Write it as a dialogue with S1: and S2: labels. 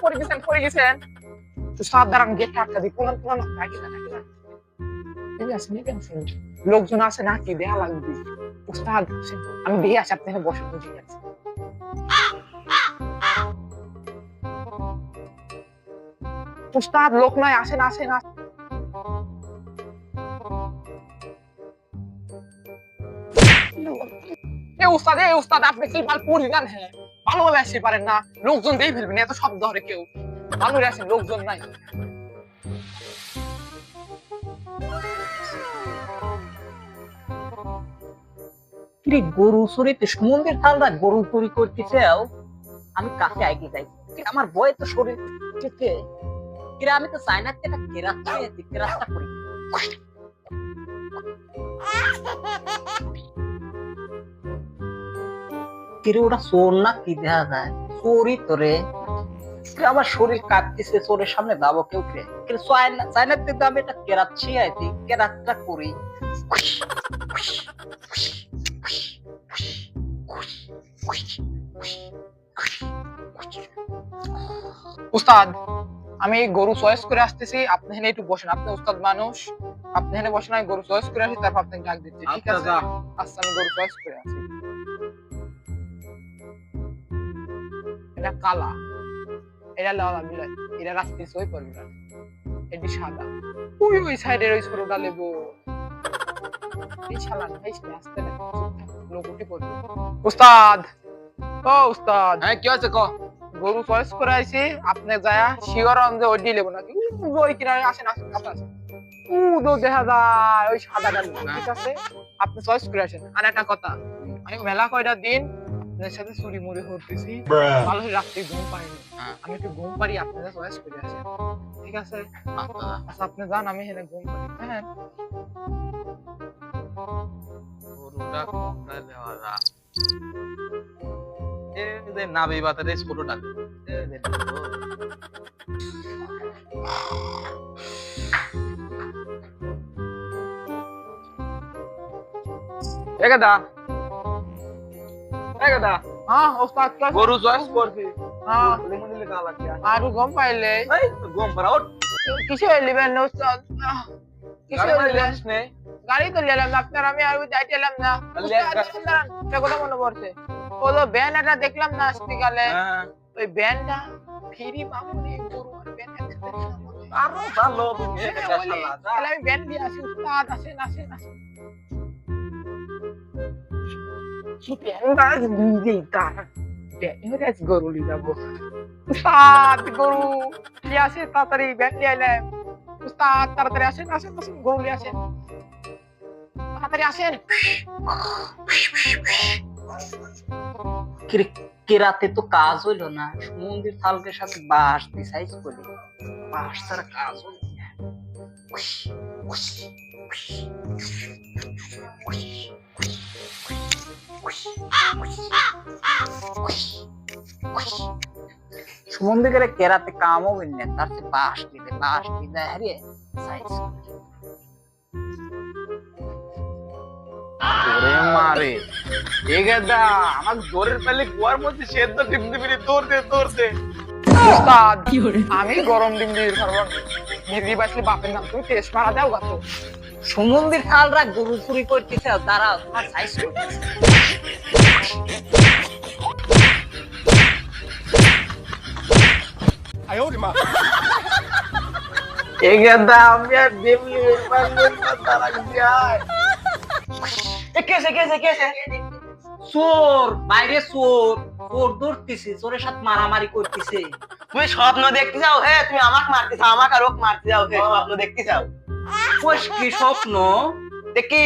S1: পড়ে গেছেন গেছেন উস্তাদ দাঁড়ান গেটটা আটকা কোন কোন রাখি না রাখি না লোকজন আছে নাকি? দেয়া লাগবে। উস্তাদ। আমি দিয়ে আসি আপনি এখানে বসেন ঠিক উস্তাদ, লোক নাই আসেন আসেন আসেন। হ্যাঁ? না কিরে
S2: গরু চুরিতে সমুদ্রের ঠান্ডা গরু চুরি করতেছে আমি কাছে আগে যাই আমার বয় তো শরীর কিরে তো চাই না একটা কেরাস্তা আমার শরীর কাঁপতেছে, চোরের সামনে কেউ কে? কিন্তু আমি এটা কেরাচ্ছি আছি কেরাতটা করি।
S1: উস্তাদ আমি গরু চয়েস করে আসতেছি আপনি এখানে একটু বসেন। আপনি উস্তাদ মানুষ আপনি এখানে বসেন আমি গরু চয়েস করে আসি তারপর আপনাকে ডাক দিচ্ছি। ঠিক
S3: আচ্ছা,
S1: আছে? আচ্ছা আমি গরু চয়েস করে আসি। এটা কালা। এটা লালা বিলাই এটা সই করবি না। এটি সাদা। ওই ওই সাইডের ওই ছোটটা লেবু এই শালা খাইস আসতে না লোক উঠে পড়বে উস্তাদ! ও উস্তাদ!
S3: হ্যাঁ কি আছে ক?
S1: গরু চয়েস করে আইছি আপনি যায়া শিওর যে ওই লেবো নাকি? ওই কিনারে আসেন আসেন আসেন উ দেখা যায় ওই সাদা ডাল ঠিক আছে? আপনি চয়েস করে আসেন। আর একটা কথা আমি মেলা কয়টা দিন আপনার সাথে চুরি মুড়ি করতেছি ভালো রাত্রে ঘুম পাইনি
S3: হ্যাঁ।
S1: আমি একটু ঘুম পারি আপনারা চয়েস করে আসেন। ঠিক আছে?
S3: আচ্ছা।
S1: আচ্ছা আপনি যান আমি এখানে ঘুম পারি হ্যাঁ?
S3: গরুটা কোনটা নাবি বাতারে দে, দে, দা
S1: দা হ্যাঁ ওস্তাদ
S3: গরু চয়েস করবি।
S1: হ্যাঁ।
S3: লেমন দিলে গা লাগে
S1: আর ঘুম পাইলে?
S3: এই গম ওঠ।
S1: কিসে নেবেন ওস্তাদ। কিসে
S3: গাড়ি নে।
S1: গাড়ি তো নিলাম না আপনার আমি আর যাইতে এলাম না। কথা মনে পড়ছে। ও তো ব্যান একটা দেখলাম না আজকালে
S3: হ্যাঁ
S1: ওই ব্যানটা ফ্রি পাবো নি গরু আর ব্যান একসাথে খাব নি।
S3: আরও ভালো তুমি
S1: হ্যাঁ,
S3: এটা
S1: বলি,
S3: শালা যা।
S1: তাহলে আমি ব্যান দিয়ে আসি উস্তাদ আসেন আসেন আসেন ব্যানটা নিজেই তার ব্যানের আজ গরু নিয়ে যাব উস্তাদ গরু নিয়ে আসে তাড়াতাড়ি ব্যান নিয়ে এলাম উস্তাদ তাড়াতাড়ি আসেন আসেন আসেন গরু নিয়ে আসেন তাড়াতাড়ি আসেন
S2: কিরে কেরাতে তো কাজ হইল না? সমুদ্রের থালকের সাথে বাঁশ ডিসাইজ করি বাঁশ ছাড়া কাজ হইল। সমুদ্রের কেরাতে কাম হবে না? তার চেয়ে বাঁশ দিলে বাঁশ দিলে হারিয়ে সাইজ
S3: ওরে মারে। এ গেদা আমার জোরের পেলে কুয়ার মধ্যে সেদ্ধ ডিম দিবি তোর দে তোর দে।
S1: উস্তাদ আমি গরম ডিম দিয়ে খাব। মির্গি বাসলে বাপের নাম তুমি টেস্ট মারা দাও গাতো
S2: সমুদ্রের খালরা গরু চুরি করতেছে তারা তোমার সাইজ
S3: এ গেদা আমি আর ডিম লিয়ে পারব না তারা যায়
S2: এ কেসে কেসে কেসে। চোর, বাইরে চোর চোর ধরতেছে, চোরের সাথে মারামারি করতেছে।
S4: তুমি স্বপ্ন দেখতে চাও হে তুমি আমাকে মারতে চাও, আমাকে আর মারতে যাও হে স্বপ্ন দেখতে চাও
S2: কি স্বপ্ন?
S4: দেখি।